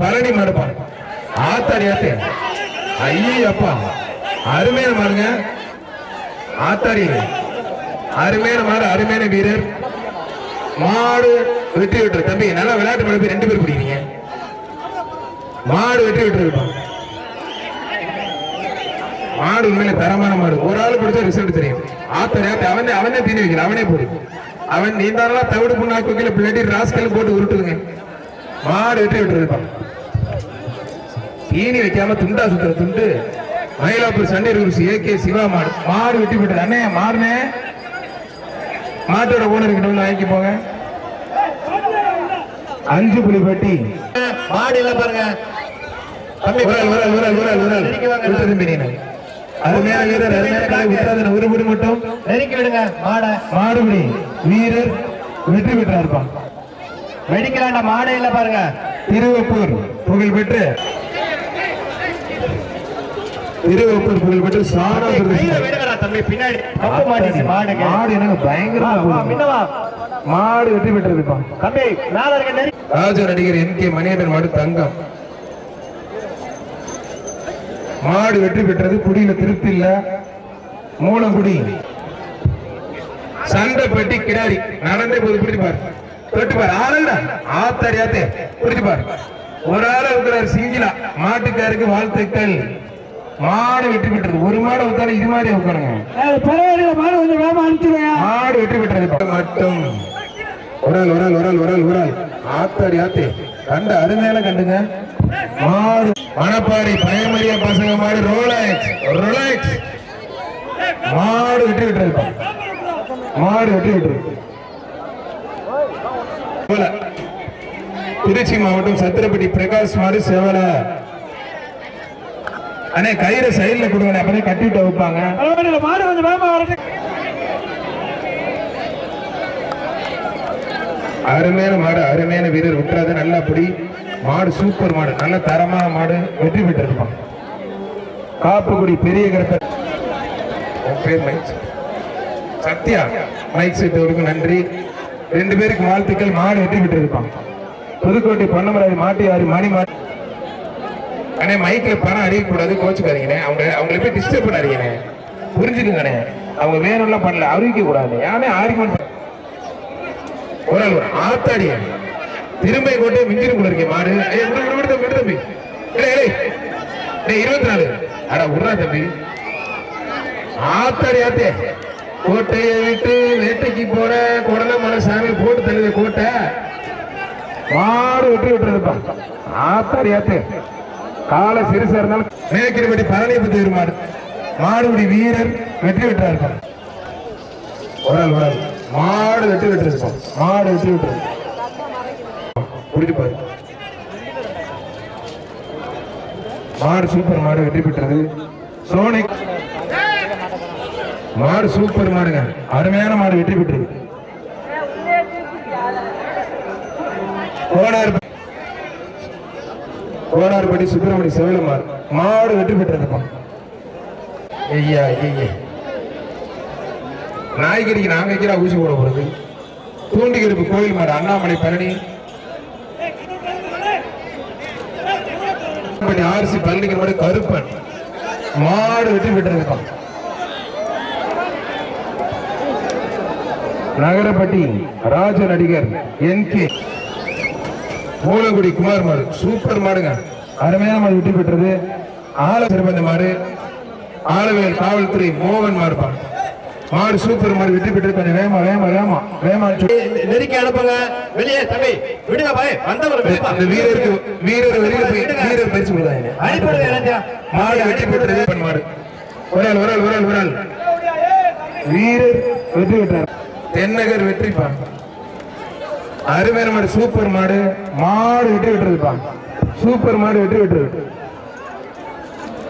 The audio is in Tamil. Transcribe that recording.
பழனி மாடுப்பா. ஆத்தாடி ஆத்தே ஐயப்பா அருமையான மாடுங்க. ஆத்தாடி அருமையான மாடு அருமையான வீரர். மாடு வெற்றி விட்டுரு தம்பி நல்லா விளையாட்டு மாடு ரெண்டு பேர் பிடிக்கிறீங்க. மாடு வெற்றி விட்டுருப்பா மாடு உண்மையில தரமான மாடு. ஒரு ஆள் பிடிச்சா ரிசல்ட் தெரியும். ஆத்தடி ஆத்தி அவனே அவனே தீனி வைக்கல அவனே போடு. அவன் நீந்தாரெல்லாம் தவிடு புண்ணாக்கு வைக்கல பிள்ளைடி ராஸ்கல் போட்டு உருட்டுதுங்க. மாடு வெற்றி விட்டுருப்பான் தீனி வைக்காம துண்டா சுத்துற துண்டு மயிலாப்பூர் சண்டை குருசு ஏகே சிவா மாடு. மாடு வெட்டி போட்டது அண்ணே மாடுனே மாட்டோட ஓனர் கிட்ட வந்து வாங்கி போங்க. அஞ்சு புலி பெட்டி. மாடு இல்ல பாருங்க. விட்டு விட்டுறாது ஒருபடி மட்டும். மாடை. வீரர் வெற்றி பெற்றா இருப்பான் வெடிக்க வேண்டாம் மாடே இல்ல பாருங்க திருவப்பூர் புகழ் பெற்று திருவப்பூர் புகழ் பெற்று மாடுங்க. மாடு வெற்றி பெற்றிருப்பான் ராஜ நடிகர் என் கே மணியன் மாடு தங்கம். மாடு வெற்றி பெற்றது குடியில திருப்தி இல்ல. மூலங்குடி. சண்டை பெட்டி கிடாரி. நடந்தே போது பிடிச்சு பாரு தொட்டு பாரு. ஆளா ஆத்தாடி ஆத்தே. பிடிச்சு பாரு. ஒரு ஆள் இருக்கிறார் சிங்கிலா மாட்டுக்காருக்கு வாழ்த்துக்கள். மாடு வெற்றி பெற்றது. ஒரு மாடு ஊத்தாலும் இது மாதிரி உட்காருங்க. மாடு கொஞ்சம் வேகமா அனுப்பிச்சுடுங்க. மாடு வெற்றி பெற்றது. மட்டும். உரல் உரல் உரல் உரல் உரல் ஆத்தாடி ஆத்தே. கண்டு அருமையான கண்டுங்க. மாடு. மணப்பாறை பயமரியா பசங்க மாடு. ரோலக்ஸ். ரோலக்ஸ். மாடு வெற்றி விட்டுறது மாடு வெற்றி போல. திருச்சி மாவட்டம் சத்திரப்பட்டி பிரகாஷ் மாடு செவல. அண்ணே கயிறை சைடுல கொடுங்க அப்பதான் கட்டிட்டு வைப்பாங்க அருமையான மாடு அருமையான வீரர் விட்டுறாது நல்லா அப்படி மாடு சூப்பர் மாடு நல்ல தரமான மாடு வெற்றி பெற்றிருப்பான் காப்புக்குடி பெரிய கருப்பர் உன் பேர் மைக். சத்யா மைக் செட்டவருக்கு நன்றி. ரெண்டு பேருக்கு வாழ்த்துக்கள். மாடு வெற்றி பெற்றிருப்பான். புதுக்கோட்டை பொன்னமராஜ் மாட்டியாறு மணி மாடு அண்ணே மைக்ல பணம் அறியக்கூடாது கோச்சுக்காதீங்கண்ணே. அவங்க அவங்களை போய் டிஸ்டர்ப் பண்ணாதீங்கண்ணே. புரிஞ்சுக்குங்கண்ணே. அவங்க வேணும்லாம் பண்ணல அறிவிக்க கூடாது யானே ஆர்குமெண்ட் ஒரு ஆள் ஒரு ஆத்தாடி. திரும்ப கொண்டு மிஞ்சிருக்குள்ள இருக்கே மாடு. தம்பி, விடு தம்பி. இருபத்தி நாலு. அட விட்றா தம்பி. ஆத்தாடி ஆத்தே. கோட்டையை விட்டு வேட்டைக்கு போற குடல மலை சாமி போட்டு தள்ளுது கோட்டை. மாடு வெட்டி விட்டுறதுப்பா ஆத்தாடி ஆத்து. கால சிறுசா இருந்தாலும் மேய்க்கிறபடி பழனி பத்தி மாடு மாடுபடி வீரர் வெற்றி விட்டார் இருப்பான் உடல் உடல் மாடு வெட்டி விட்டுருப்போம் மாடு வெட்டி விட்டுரு குடிச்சு பாரு மாடு சூப்பர் மாடு வெற்றி பெற்றது. சோனை மாடு சூப்பர் மாடுங்க. அருமையான மாடு வெற்றி பெற்று கோடார் கோடார்படி சுப்பிரமணி செவிலமார் மாடு. வெற்றி பெற்றதுப்பா ஐயா ஐயா. நாய்கறிக்கு நாங்க வைக்கிறா ஊசி போட போறது. தூண்டிகிருப்பு கோயில் மாடு அண்ணாமலை பழனி. ஆர்சி பழனிக்கிற மாடு கருப்பன். மாடு வெற்றி பெற்றிருக்கான் நகரப்பட்டி ராஜ நடிகர் என் கே. மூலங்குடி குமார் மாடு. சூப்பர் மாடுங்க. அருமையான மாடு வெற்றி பெற்றது. ஆல சிறந்த மாடு. ஆலவேல் காவல்துறை மோகன் மாடுப்பான் மாடு சூப்பர் மாடு வெற்றி பெற்றது. கொஞ்சம் வேகமா வேகமா வேகமா சொல்லு. நெருக்கி அனுப்புங்க. வெளியே தம்பி விடுங்க பாய். வந்தவர். அந்த வீரருக்கு வீரர் வெளியில போய் வீரர் பரிசு கொடுத்தாங்க. மாடு வெற்றி பெற்றது. மாடு உரல் உரல் உரல் உரல் வீரர் வெற்றி பெற்றார். தென்னகர் வெற்றி பான் அருமையான மாடு சூப்பர் மாடு மாடு வெற்றி பெற்றதுப்பா சூப்பர் மாடு வெற்றி விட்டுருக்கு